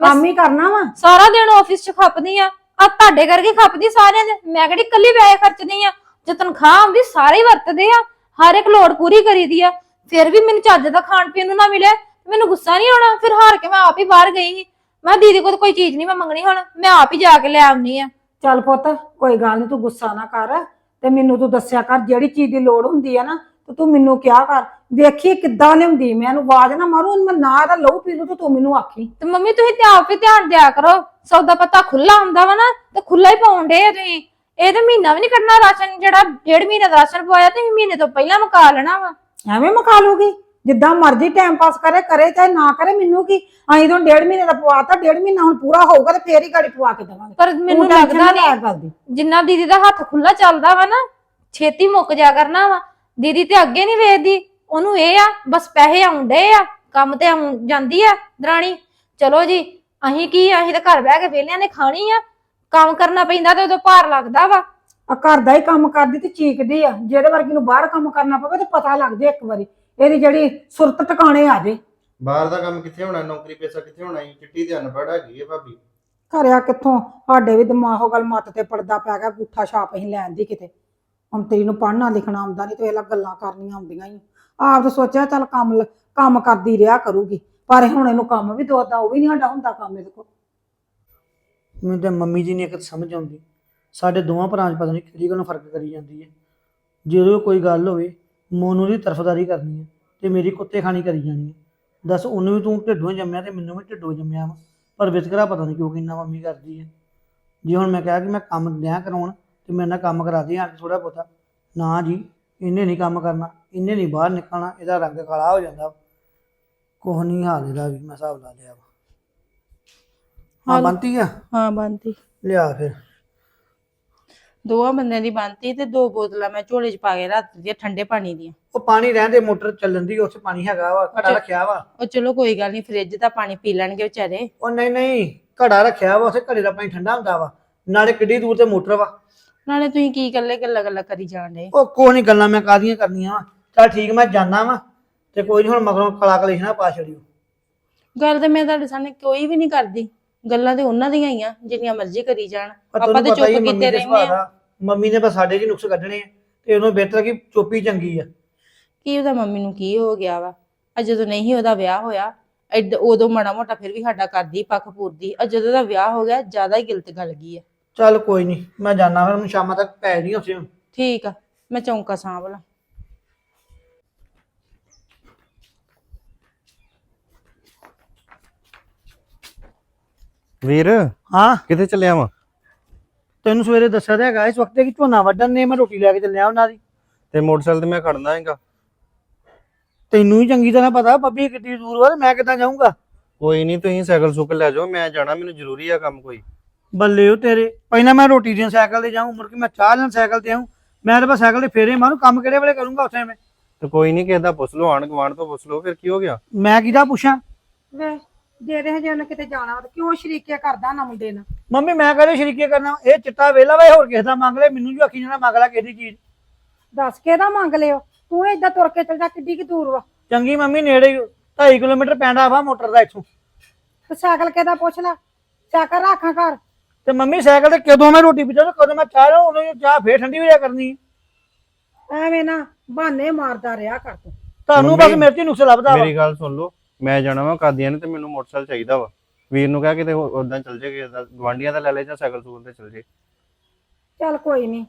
ਕੰਮ ਹੀ ਕਰਨਾ ਵਾ। ਸਾਰਾ ਦਿਨ ਆਫਿਸ 'ਚ ਖੱਪਦੀ ਆ। ਆ ਤੁਹਾਡੇ ਕਰਕੇ ਖੱਪਦੀ ਸਾਰਿਆਂ ਦੇ। ਮੈਂ ਕਿਹੜੀ ਕੱਲੀ ਪੈਸੇ ਖਰਚਦੀ ਆ? ਜੇ ਤਨਖਾਹ ਆਉਂਦੀ ਸਾਰੇ ਹੀ ਵਰਤਦੇ ਆ। ਹਰ ਇੱਕ ਲੋੜ ਪੂਰੀ ਕਰੀਦੀ ਆ। ਫਿਰ ਵੀ ਮੈਨੂੰ ਚੱਜ ਦਾ ਖਾਣ ਪੀਣ ਨੂੰ ਨਾ ਮਿਲੇ ਮੈਨੂੰ ਗੁੱਸਾ ਨਹੀਂ ਆਉਣਾ। ਫਿਰ ਹਾਰ ਕੇ ਮੈਂ ਆਪ ਹੀ ਬਾਹਰ ਗਈ ਸੀ। ਮੈਂ ਦੀਦੀ ਕੋਲ ਕੋਈ ਚੀਜ਼ ਨਹੀਂ ਮੈਂ ਮੰਗਣੀ ਹੁਣ ਮੈਂ ਆਪ ਹੀ ਜਾ ਕੇ ਲੈ ਆਉਣੀ ਆ। ਚੱਲ ਪੁੱਤ ਕੋਈ ਗੱਲ ਨਹੀਂ ਤੂੰ ਗੁੱਸਾ ਨਾ ਕਰ। ਤੇ ਮੈਨੂੰ ਤੂੰ ਦੱਸਿਆ ਕਰ ਜਿਹੜੀ ਚੀਜ਼ ਦੀ ਲੋੜ ਹੁੰਦੀ ਆ ਨਾ ਤੇ ਤੂੰ ਮੈਨੂੰ ਕਿਹਾ ਕਰ। ਵੇਖੀ ਕਿੱਦਾਂ ਲਿਆਉਂਦੀ ਮੈਂ ਇਹਨੂੰ ਆਵਾਜ਼ ਨਾ ਮਾਰੂ ਮੈਂ ਨਾ ਇਹਦਾ ਲਹੂ ਪੀ ਲੂ ਤੇ ਤੂੰ ਮੈਨੂੰ ਆਖੀ। ਤੇ ਮੰਮੀ ਤੁਸੀਂ ਤੇ ਆਪ ਹੀ ਧਿਆਨ ਦਿਆ ਕਰੋ। ਸੌਦਾ ਪਤਾ ਖੁੱਲਾ ਹੁੰਦਾ ਵਾ ਨਾ ਤੇ ਖੁੱਲਾ ਹੀ ਪਾਉਂਦੇ ਆ ਤੁਸੀਂ। ਇਹ ਤਾਂ ਮਹੀਨਾ ਵੀ ਨਹੀਂ ਕੱਢਣਾ ਰਾਸ਼ਨ ਜਿਹੜਾ ਡੇਢ ਮਹੀਨੇ ਦਾ ਰਾਸ਼ਨ ਪਵਾਇਆ ਤੇ ਮਹੀਨੇ ਤੋਂ ਪਹਿਲਾਂ ਮੁਕਾ ਲੈਣਾ ਵਾ। ਐਵੇਂ ਮਕਾ ਲੂਗੀ? ਜਿੱਦਾਂ ਮਰਜ਼ੀ ਟਾਈਮ ਪਾਸ ਕਰੇ ਕਰੇ ਚਾਹੇ ਨਾ ਕਰੇ ਮੈਨੂੰ ਕੀ? ਅਸੀਂ ਤਾਂ ਡੇਢ ਮਹੀਨੇ ਦਾ ਪਵਾਤਾ ਡੇਢ ਮਹੀਨਾ ਹੁਣ ਪੂਰਾ ਹੋਊਗਾ ਤੇ ਫੇਰ ਹੀ ਗਾੜੀ ਪਵਾ ਕੇ ਦੇਵਾਂਗੇ। ਪਰ ਮੈਨੂੰ ਲੱਗਦਾ ਨਹੀਂ ਜਿੰਨਾ ਦੀਦੀ ਦਾ ਹੱਥ ਖੁੱਲਾ ਚੱਲਦਾ ਵਾ ਨਾ ਛੇਤੀ ਮੁੱਕ ਜਾ ਕਰਨਾ ਵਾ। ਦੀਦੀ ਤੇ ਅੱਗੇ ਨਹੀਂ ਵੇਖਦੀ ਉਹਨੂੰ ਇਹ ਆ ਬਸ ਪੈਸੇ ਆਉਂਦੇ ਆ ਕੰਮ ਤੇ ਆਉਂ ਜਾਂਦੀ ਆ ਦਰਾਣੀ। ਚਲੋ ਜੀ ਅਸੀਂ ਕੀ ਅਸੀਂ ਤਾਂ ਘਰ ਬਹਿ ਕੇ ਵਿਹਲਿਆਂ ਨੇ ਖਾਣੀ ਆ। ਕੰਮ ਕਰਨਾ ਪੈਂਦਾ ਤੇ ਉਦੋਂ ਭਾਰ ਲੱਗਦਾ ਵਾ। ਆ ਘਰ ਦਾ ਹੀ ਕੰਮ ਕਰਦੀ ਤੇ ਚੀਕਦੀ ਆ। ਜਿਹੜੇ ਵਰਗੀ ਨੂੰ ਬਾਹਰ ਕੰਮ ਕਰਨਾ ਪਵੇ ਤੇ ਪਤਾ ਲੱਗ ਜੇ ਇੱਕ ਵਾਰੀ। ਇਹਦੀ ਜਿਹੜੀ ਸੁਰਤ ਟਿਕਾਣੇ ਆ ਜੇ। ਬਾਹਰ ਦਾ ਕੰਮ ਕਿੱਥੇ ਹੋਣਾ? ਨੌਕਰੀ ਪੇਸ਼ਾ ਕਿੱਥੇ ਹੋਣਾ ਈ? ਚਿੱਟੀ ਤੇ ਅਨਪੜ੍ਹ ਹੈਗੀ ਹੈ ਭਾਬੀ। ਘਰਿਆ ਕਿੱਥੋਂ? ਸਾਡੇ ਵੀ ਦਿਮਾਗੋ ਗੱਲ ਮੱਤ ਤੇ ਪੜਦਾ ਪੈ ਗਿਆ ਗੁੱਠਾ ਛਾਪ ਹੀ ਲੈਣ ਦੀ ਕਿਤੇ। ਹੁਣ ਤੇਰੀ ਨੂੰ ਪੜ੍ਹਨਾ ਲਿਖਣਾ ਆਉਂਦਾ ਨਹੀਂ ਤੇ ਇਹ ਗੱਲਾਂ ਕਰਨੀਆਂ ਆਉਂਦੀਆਂ ਹੀ। ਆਪ ਤਾਂ ਸੋਚਿਆ ਚੱਲ ਕੰਮ ਲ- ਕੰਮ ਕਰਦੀ ਰਿਹਾ ਕਰੂਗੀ। ਪਰ ਹੁਣ ਇਹਨੂੰ ਕੰਮ ਵੀ ਦੋਦਾ ਉਹ ਵੀ ਨਹੀਂ ਸਾਡਾ ਹੁੰਦਾ ਕੰਮ ਇਹਦੇ ਕੋਲ। ਮੈਨੂੰ ਤਾਂ ਮੰਮੀ ਜੀ ਨੇ ਇੱਕ ਸਮਝ ਆਉਂਦੀ। ਸਾਡੇ ਦੋਵਾਂ ਭਰਾਵਾਂ 'ਚ ਪਤਾ ਨਹੀਂ ਕਿਹੜੀ ਗੱਲੋਂ ਫ਼ਰਕ ਕਰੀ ਜਾਂਦੀ ਹੈ। ਜਦੋਂ ਕੋਈ ਗੱਲ ਹੋਵੇ ਮੋਨੂ ਦੀ ਤਰਫਦਾਰੀ ਕਰਨੀ ਹੈ ਤੇ ਮੇਰੀ ਕੁੱਤੇ ਖਾਣੀ ਕਰੀ ਜਾਣੀ ਹੈ। ਦੱਸ ਉਹਨੂੰ ਵੀ ਤੂੰ ਢਿੱਡੋਂ ਜੰਮਿਆ ਤੇ ਮੈਨੂੰ ਵੀ ਢਿੱਡੋਂ ਜੰਮਿਆ ਵਾ। ਪਰ ਵਿਤਕਰਾ ਪਤਾ ਨਹੀਂ ਕਿਉਂ ਕਿੰਨਾ ਮੰਮੀ ਕਰਦੀ ਹੈ। ਜੇ ਹੁਣ ਮੈਂ ਕਿਹਾ ਕਿ ਮੈਂ ਕੰਮ ਦਿਆਂ ਕਰਾਉਣ ਤੇ ਮੇਰੇ ਨਾਲ ਕੰਮ ਕਰਾ ਦੇ ਆ ਥੋੜਾ ਬਹੁਤਾ। ਨਾ ਜੀ ਇਹਨੇ ਨਹੀਂ ਕੰਮ ਕਰਨਾ ਇਹਨੇ ਨਹੀਂ ਬਾਹਰ ਨਿਕਲਣਾ, ਇਹਦਾ ਰੰਗ ਕਾਲਾ ਹੋ ਜਾਂਦਾ। ਕੋਹ ਨਹੀਂ ਹਾਲ ਇਹਦਾ ਵੀ, ਮੈਂ ਹਿਸਾਬ ਲਾ ਲਿਆ ਵਾ। ਹਾਂ ਬੰਤੀ ਆ? ਹਾਂ ਬੰਤੀ ਲਿਆ ਫਿਰ। ਦੋਵਾਂ ਬੰਦਿਆਂ ਦੀ ਬੰਤੀ ਤੇ ਦੋ ਬੋਤਲਾਂ ਮੈਂ ਝੋਲੇ 'ਚ ਪਾ ਕੇ ਰੱਖ ਦਿੱਤੀਆਂ ਠੰਡੇ ਪਾਣੀ ਦੀਆਂ। ਉਹ ਪਾਣੀ ਰਹਿੰਦੇ ਮੋਟਰ ਚੱਲਣ ਦੀ ਉੱਥੇ ਪਾਣੀ ਹੈਗਾ ਵਾ ਘੜਾ। ਰੱਖਿਆ ਵਾ। ਉਹ ਚਲੋ ਕੋਈ ਗੱਲ ਨਹੀਂ ਫ੍ਰਿਜ ਦਾ ਪਾਣੀ ਪੀ ਲੈਣਗੇ ਵਿਚਾਰੇ। ਉਹ ਨਹੀਂ ਨਹੀਂ ਘੜਾ ਰੱਖਿਆ ਵਾ ਉੱਥੇ ਘੜੇ ਦਾ ਪਾਣੀ ਠੰਡਾ ਹੁੰਦਾ ਵਾ। ਨਾਲੇ ਕਿੱਡੀ ਦੂਰ ਤੇ ਮੋਟਰ ਵਾ। ਨਾਲੇ ਤੁਸੀਂ ਕੀ ਇਕੱਲੇ ਗੱਲਾਂ ਗੱਲਾਂ ਕਰੀ ਜਾਂਦੇ ਉਹ ਕੋਈ ਨਹੀਂ ਗੱਲਾਂ ਮੈਂ ਕਾਦੀਆਂ ਕਰਨੀਆਂ ਵਾ। ਚੱਲ ਠੀਕ ਮੈਂ ਜਾਣਾ ਵਾ ਤੇ ਕੋਈ ਨਹੀਂ ਹੁਣ ਮਗਰੋਂ ਕਲਾ ਕਲੇਸ਼ ਨਾ ਪਾ ਛੜਿਓ ਗੱਲ ਤੇ ਮੈਂ ਤੁਹਾਡੇ ਸਾਹਮਣੇ ਕੋਈ ਵੀ ਨਹੀਂ ਕਰਦੀ। ਗੱਲਾਂ ਤੇ ਉਹਨਾਂ ਦੀਆਂ ਹੀ ਆ ਜਿੰਨੀਆਂ ਮਰਜ਼ੀ ਕਰੀ ਜਾਣ। ਆਪਾਂ ਤੇ ਚੁੱਪ ਕੀਤੇ ਰਹਿੰਦੇ ਆ। ਮੰਮੀ ਨੇ ਬਸ ਸਾਡੇ ਜੀ ਨੁਕਸ ਕੱਢਣੇ ਆ ਤੇ ਉਹਨੂੰ ਬਿਹਤਰ ਕਿ ਚੁੱਪੀ ਚੰਗੀ ਆ। ਕੀ ਉਹਦਾ ਮੰਮੀ ਨੂੰ ਕੀ ਹੋ ਗਿਆ ਵਾ? ਅ ਜਦੋਂ ਨਹੀਂ ਉਹਦਾ ਵਿਆਹ ਹੋਇਆ ਐਡ ਉਦੋਂ ਮਾੜਾ ਮੋਟਾ ਫਿਰ ਵੀ ਸਾਡਾ ਕਰਦੀ ਪੱਖ ਪੂਰਦੀ। ਅ ਜਦੋਂ ਦਾ ਵਿਆਹ ਹੋ ਗਿਆ ਜ਼ਿਆਦਾ ਹੀ ਗਿਲਤ ਗੱਲ ਗਈ ਆ। ਚੱਲ ਕੋਈ ਨਹੀਂ ਮੈਂ ਜਾਣਾ ਫਿਰ ਹੁਣ ਸ਼ਾਮਾਂ ਤੱਕ ਪੈ ਨਹੀਂ ਹੁਣ। ਠੀਕ ਆ ਮੈਂ ਚੌਂਕਾ ਸਾਂਭ ਲਾਂ। ਵੀਰ ਹਾਂ। ਕਿੱਥੇ ਚੱਲਿਆ ਵਾ? ਤੈਨੂੰ ਸਵੇਰੇ ਦੱਸਿਆ ਤਾਂ ਹੈਗਾ ਇਸ ਵਕਤ ਕਿ ਝੋਨਾ ਵੱਢਣ ਨੇ ਮੈਂ ਰੋਟੀ ਲੈ ਕੇ ਚੱਲਿਆ ਉਹਨਾਂ ਦੀ। ਤੇ ਮੋਟਰਸਾਈਕਲ ਤੇ ਮੈਂ ਖੜਨਾ ਹੈਗਾ। ਤੈਨੂੰ ਹੀ ਚੰਗੀ ਤਰ੍ਹਾਂ ਪਤਾ ਬੱਬੀ ਕਿੱਡੀ ਦੂਰ ਵਾ ਤੇ ਮੈਂ ਕਿੱਦਾਂ ਜਾਊਂਗਾ? ਕੋਈ ਨਹੀਂ ਤੁਸੀਂ ਸਾਈਕਲ ਸੁਕਲ ਲੈ ਜਾਓ ਮੈਂ ਜਾਣਾ ਮੈਨੂੰ ਜ਼ਰੂਰੀ ਆ ਕੰਮ ਕੋਈ। ਬੱਲੇ ਉਹ ਤੇਰੇ ਪਹਿਲਾਂ ਮੈਂ ਰੋਟੀ ਦੇਣ ਸਾਈਕਲ ਤੇ ਜਾਊਂ ਮੁੜ ਕੇ ਮੈਂ ਚਾਹ ਲੈਣ ਸਾਈਕਲ ਤੇ ਆਊਂ। ਮੈਂ ਤਾਂ ਬਸ ਸਾਈਕਲ ਤੇ ਫੇਰੇ ਮਾਰੂ ਕੰਮ ਕਿਹੜੇ ਵੇਲੇ ਕਰੂੰਗਾ ਉੱਥੇ ਮੈਂ? ਤੇ ਕੋਈ ਨਹੀਂ ਕਿਸੇ ਦਾ ਪੁੱਛ ਲਓ ਆਣ ਗਵਾਂਢ ਤੋਂ ਪੁੱਛ ਲਓ ਫਿਰ ਕੀ ਹੋ ਗਿਆ? ਮੈਂ ਕਿਹਦਾ ਪੁੱਛਾਂ? ਵੇ ਦੇ ਦੇ ਹਜੇ ਉਹਨੇ ਕਿਤੇ ਜਾਣਾ ਵਾ ਤੇ ਕਿਉਂ ਸ਼ਰੀਕੇ ਕਰਦਾ ਨਾ ਮੁੰਡੇ ਨਾਲ? ਮੰਮੀ ਮੈਂ ਕਹਦੇ ਸ਼ਰੀਕੇ ਕਰਨਾ ਇਹ ਚਿੱਟਾ ਵੇਲਾ ਵਾ ਇਹ ਹੋਰ ਕਿਸੇ ਦਾ ਮੰਗ ਲੈ? ਮੈਨੂੰ ਜੋ ਆਖੀ ਜਾਣਾ ਮੰਗ ਲੈ ਕਿਸੇ ਦੀ ਚੀਜ਼? ਦੱਸ ਕਿਹਦਾ ਮੰਗ ਲਿਓ? ਤੂੰ ਏਦਾਂ ਤੁਰ ਕੇ ਚੱਲ ਜਾ ਕਿੱਡੀ ਕਿ ਦੂਰ ਵਾ। ਚੰਗੀ ਮੰਮੀ ਨੇੜੇ 2.5 ਕਿਲੋਮੀਟਰ ਪੈਂਦਾ ਵਾ ਮੋਟਰ ਦਾ ਇੱਥੋਂ। ਤੇ ਸਾਈਕਲ ਕਿਹਦਾ ਪੁੱਛ ਲੈ? ਸਾਈਕਲ ਰੱਖਾਂ ਘਰ? ਤੇ ਮੰਮੀ ਸਾਈਕਲ ਤੇ ਕਦੋਂ ਮੈਂ ਰੋਟੀ ਪੀਦਾ ਤੇ ਕਦੋਂ ਮੈਂ ਚਾਹ ਲਾਂ ਉਦੋਂ ਚਾਹ ਫੇਰ ਠੰਡੀ ਹੋ ਜਾ ਕਰਨੀ। ਐਵੇਂ ਨਾ ਬਹਾਨੇ ਮਾਰਦਾ ਰਿਹਾ ਕਰ ਤੂੰ। ਤੁਹਾਨੂੰ ਬਸ ਮੰਮੀ, ਮੇਰੇ ਚ ਨੁਕਸ ਲੱਭਦਾ ਵਾ। ਮੇਰੀ ਗੱਲ ਸੁਣ ਲਓ। ਮੈਂ ਜਾਣਾ ਵਾ ਕਾਦੀਆਂ ਨੇ ਤੇ ਮੈਨੂੰ ਮੋਟਰਸਾਈਕਲ ਚਾਹੀਦਾ ਵਾ। ਵੀਰ ਨੂੰ ਕਹਿ ਕਿਤੇ ਉਦਾਂ ਚੱਲ ਜੇ ਕਿਸੇ ਦਾ ਗਵਾਂਡੀਆਂ ਦਾ ਲੈ ਲੈ ਜਾਂ ਸਾਈਕਲ ਸੂਲ ਤੇ ਚੱਲ ਜੇ। ਚੱਲ ਕੋਈ ਨਹੀਂ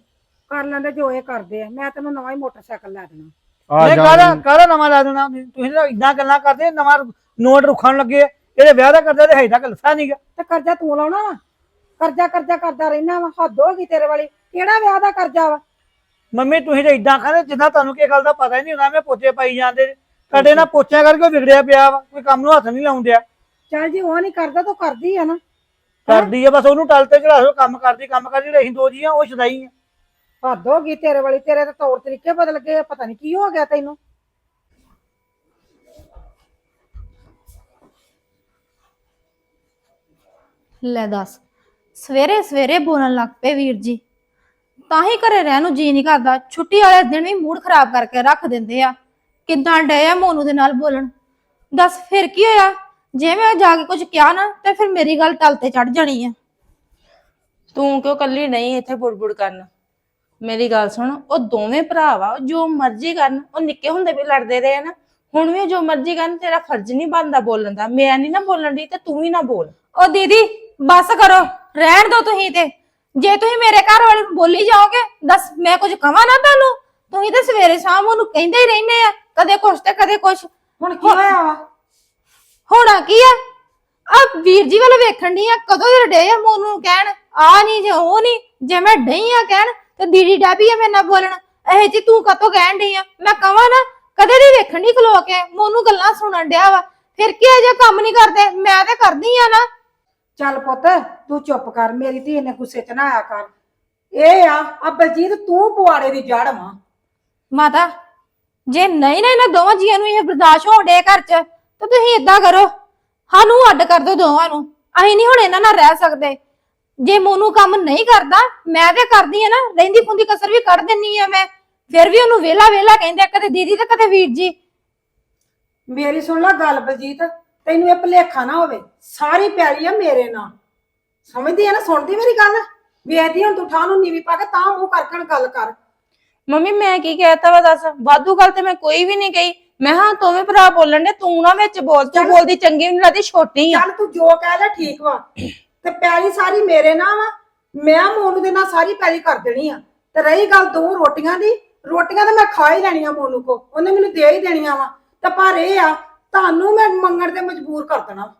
ਕਰ ਲੈਂਦੇ ਜੋ ਇਹ ਕਰਦੇ ਆ। ਮੈਂ ਤੈਨੂੰ ਨਵਾਂ ਹੀ ਮੋਟਰਸਾਈਕਲ ਲੈ ਦੇਣਾ। ਆ ਨਹੀਂ ਜਾ ਕਾਹਦਾ ਕਾਹਦਾ ਨਵਾਂ ਲਾ ਦੇਣਾ? ਤੁਸੀਂ ਤਾਂ ਇਦਾਂ ਗੱਲਾਂ ਕਰਦੇ ਨਵਾਂ ਨੋਟ ਰੁੱਖਣ ਲੱਗੇ। ਇਹਦੇ ਵਿਆਹ ਦਾ ਕਰਦਾ ਤੇ ਹਜੇ ਤੱਕ ਲੱਥਾ ਨਹੀਂਗਾ ਤੇ ਕਰਜ਼ਾ ਤੂੰ ਲਾਉਣਾ ਵਾ? ਕਰਜ਼ਾ ਕਰਜ਼ਾ ਕਰਦਾ ਰਹਿਣਾ ਵਾ। ਹੱਦ ਹੋ ਗਈ ਤੇਰੇ ਵਾਲੀ। ਕਿਹੜਾ ਵਿਆਹ ਦਾ ਕਰਜ਼ਾ ਵਾ? ਮੰਮੀ ਤੁਸੀਂ ਤਾਂ ਇਦਾਂ ਕਹਿੰਦੇ ਜਿੱਦਾਂ ਤੁਹਾਨੂੰ ਕੀ ਗੱਲ ਦਾ ਪਤਾ ਹੀ ਨਹੀਂ ਹੁੰਦਾ ਮੈਂ ਪੋਚੇ ਪਾਈ ਜਾਂਦੇ। ਨੇ। ਤੁਹਾਡੇ ਨਾਲ ਪੋਚਿਆਂ ਕਰਕੇ ਉਹ ਵਿਗੜਿਆ ਪਿਆ ਵਾ ਕੋਈ ਕੰਮ ਨੂੰ ਹੱਥ ਨਹੀਂ ਲਾਉਂਦਿਆ ਚੱਲ ਜੀ ਉਹ ਨਹੀਂ ਕਰਦਾ ਤੂੰ ਕਰਦੀ ਆ ਨਾ। ਕਰਦੀ ਆ ਬਸ ਉਹਨੂੰ ਟਲ ਤੇ ਚੜਾ ਦਿਓ ਕੰਮ ਕਰਦੀ ਕੰਮ ਕਰਦੀ ਜਿਹੜੇ ਅਸੀਂ ਦੋ ਜੀ ਆ ਉਹ ਛਦਾਈ ਆ। ਹੱਦ ਹੋ ਗਈ ਤੇਰੇ ਵਾਲੀ ਤੇਰੇ ਤਾਂ ਤੌਰ ਤਰੀਕੇ ਬਦਲ ਗਏ ਆ, ਪਤਾ ਨਹੀਂ ਕੀ ਹੋ ਗਿਆ ਤੈਨੂੰ। ਲੈ ਦੱਸ ਸਵੇਰੇ ਸਵੇਰੇ ਬੋਲਣ ਲੱਗ ਪਏ ਵੀਰ ਜੀ। ਤਾਂ ਹੀ ਘਰੇ ਰਹਿਣ ਨੂੰ ਜੀ ਨਹੀਂ ਕਰਦਾ ਛੁੱਟੀ ਵਾਲੇ ਦਿਨ ਵੀ ਮੂਡ ਖਰਾਬ ਕਰਕੇ ਰੱਖ ਦਿੰਦੇ ਆ। ਕਿੱਦਾਂ ਡਏ ਆ ਮੋਨੂ ਦੇ ਨਾਲ ਬੋਲਣ? ਦੱਸ ਫਿਰ ਕੀ ਹੋਇਆ? ਜੇ ਮੈਂ ਜਾ ਕੇ ਕੁਝ ਕਿਹਾ ਨਾ ਤੇ ਫਿਰ ਮੇਰੀ ਗੱਲ ਟਲ ਤੇ ਚੜ ਜਾਣੀ ਆ। ਤੂੰ ਕਿਉਂ ਕੱਲੀ ਨਹੀਂ ਇੱਥੇ ਬੁੜਬੁੜ ਕਰਨ? ਮੇਰੀ ਗੱਲ ਸੁਣ ਉਹ ਦੋਵੇਂ ਭਰਾ ਵਾ ਉਹ ਜੋ ਮਰਜ਼ੀ ਕਰਨ ਉਹ ਨਿੱਕੇ ਹੁੰਦੇ ਵੀ ਲੜਦੇ ਰਹੇ ਨਾ। ਹੁਣ ਵੀ ਜੋ ਮਰਜ਼ੀ ਕਰਨ ਤੇਰਾ ਫਰਜ਼ ਨਹੀਂ ਬਣਦਾ ਬੋਲਣ ਦਾ। ਮੈਂ ਨਹੀਂ ਨਾ ਬੋਲਣ ਦੀ ਤੇ ਤੂੰ ਵੀ ਨਾ ਬੋਲ। ਉਹ ਦੀਦੀ ਬਸ ਕਰੋ ਰਹਿਣ ਦੋ ਤੁਸੀਂ ਤੇ। ਜੇ ਤੁਸੀਂ ਮੇਰੇ ਘਰ ਵਾਲੇ ਨੂੰ ਬੋਲੀ ਜਾਓਗੇ ਦੱਸ ਮੈਂ ਕੁਝ ਕਵਾਂ ਨਾ ਤੁਹਾਨੂੰ? ਤੁਸੀਂ ਤੇ ਸਵੇਰੇ ਸ਼ਾਮ ਉਹਨੂੰ ਕਹਿੰਦੇ ਹੀ ਰਹਿੰਦੇ ਆ। ਕਦੇ ਕੁਛ ਤੇ ਕਦੇ ਕੁਛ। ਹੁਣ ਕੀ ਹੋਇਆ ਵਾ? ਹੋਣਾ ਕੀ ਆ? ਆ ਵੀਰ ਜੀ ਵੱਲ ਵੇਖਣ ਦੀ ਆ ਕਦੋਂ ਦੇ ਡੇ ਆ ਮੋਨੂੰ ਨੂੰ ਕਹਿਣ? ਆ ਨਹੀਂ ਜੇ ਉਹ ਨਹੀਂ ਜੇ ਮੈਂ ਡਈ ਆ ਕਹਿਣ ਤੇ ਦੀਦੀ ਡਾਬੀ ਆ ਮੇਰੇ ਨਾਲ ਬੋਲਣ। ਇਹ ਜੀ ਤੂੰ ਕਦੋਂ ਕਹਿਣ ਡਈ ਆ? ਮੈਂ ਕਵਾਂ ਨਾ ਕਦੇ ਨਹੀਂ ਵੇਖਣ ਦੀ ਖਲੋ ਕੇ ਮੋਨੂੰ ਗੱਲਾਂ ਸੁਣਨ ਡਿਆ ਵਾ। ਫਿਰ ਕੀ ਆ ਜੇ ਕੰਮ ਨਹੀਂ ਕਰਦੇ? ਮੈਂ ਤੇ ਕਰਦੀ ਆ ਨਾ। ਚੱਲ ਪੁੱਤ ਤੂੰ ਚੁੱਪ ਕਰ ਮੇਰੀ ਧੀ ਨੇ ਗੁੱਸੇ ਚ ਨਾ ਆਇਆ ਕਰ। ਇਹ ਆ ਆ ਬਲਜੀਤ ਤੂੰ ਪੁਆੜੇ ਦੀ ਜੜ ਵਾਂ। ਮਾਤਾ ਜੇ ਨਹੀਂ ਨਾ ਇਹਨਾਂ ਦੋਵਾਂ ਜੀਆਂ ਨੂੰ ਇਹ ਬਰਦਾਸ਼ਤ ਹੋਣ ਡੇ ਘਰ 'ਚ ਤਾਂ ਤੁਸੀਂ ਇਦਾਂ ਕਰੋ। ਸਾਨੂੰ ਅੱਡ ਕਰ ਦਿਓ ਦੋਵਾਂ ਨੂੰ। ਅਸੀਂ ਨਹੀਂ ਹੁਣ ਇਹਨਾਂ ਨਾਲ ਰਹਿ ਸਕਦੇ। ਜੇ ਮੋਨੂੰ ਕੰਮ ਨਹੀਂ ਕਰਦਾ ਮੈਂ ਤੇ ਕਰਦੀ ਆ ਨਾ ਰਹਿੰਦੀ ਫੁੰਦੀ ਕਸਰ ਵੀ ਕੱਢ ਦਿੰਨੀ ਆ ਮੈਂ। ਫਿਰ ਵੀ ਉਹਨੂੰ ਵੇਲਾ ਵੇਲਾ ਕਹਿੰਦੇ ਆ, ਕਦੇ ਦੀਦੀ ਤੇ ਕਦੇ ਵੀਰ ਜੀ। ਮੇਰੀ ਸੁਣ ਲੈ ਗੱਲ ਬਲਜੀਤ ਤੈਨੂੰ ਇਹ ਭੁਲੇਖਾ ਨਾ ਹੋਵੇ। ਸਾਰੀ ਪਿਆਰੀ ਆ ਮੇਰੇ ਨਾਲ। ਸਮਝਦੀ ਆ ਨਾ ਸੁਣਦੀ ਮੇਰੀ ਗੱਲ? ਵੇਖਦੀ ਹੁਣ ਤੂੰ ਠਾਹ ਨੂੰ ਨੀਵੀਂ ਪਾ ਕੇ ਤਾਂ ਮੂੰਹ ਕਰਕੇ ਗੱਲ ਕਰ। ਮੰਮੀ ਮੈਂ ਕੀ ਕਹਿਤਾ ਵਾ ਦੱਸ? ਵਾਧੂ ਗੱਲ ਤੇ ਮੈਂ ਕੋਈ ਵੀ ਨਹੀਂ ਕਹੀ। ਮੈਂ ਹਾਂ ਦੋਵੇਂ ਭਰਾ ਬੋਲਣ ਦੇ ਤੂੰ ਨਾ ਵਿੱਚ ਬੋਲ। ਤੂੰ। ਬੋਲਦੀ ਚੰਗੀ ਨਹੀਂ ਲੱਗਦੀ ਛੋਟੀ ਆ। ਚੱਲ ਤੂੰ ਜੋ ਕਹਿ ਲੈ ਠੀਕ ਵਾ। ਤੇ ਪਿਆਰੀ ਸਾਰੀ ਮੇਰੇ ਨਾਲ ਵਾ। ਮੈਂ ਮੋਨੂ ਦੇ ਨਾਲ ਸਾਰੀ ਪਿਆਰੀ ਕਰ ਦੇਣੀ ਆ। ਤੇ ਰਹੀ ਗੱਲ ਦੋ ਰੋਟੀਆਂ ਦੀ। ਰੋਟੀਆਂ ਤਾਂ ਮੈਂ ਖਾ ਹੀ ਲੈਣੀਆਂ ਮੋਨੂ ਕੋ। ਉਹਨੇ ਮੈਨੂੰ ਦੇ ਹੀ ਦੇਣੀਆਂ ਵਾ। ਤੇ ਪਰ ਇਹ ਆ ਤੁਹਾਨੂੰ ਮੈਂ ਮੰਗਣ ਤੇ ਮਜਬੂਰ ਕਰ ਦੇਣਾ।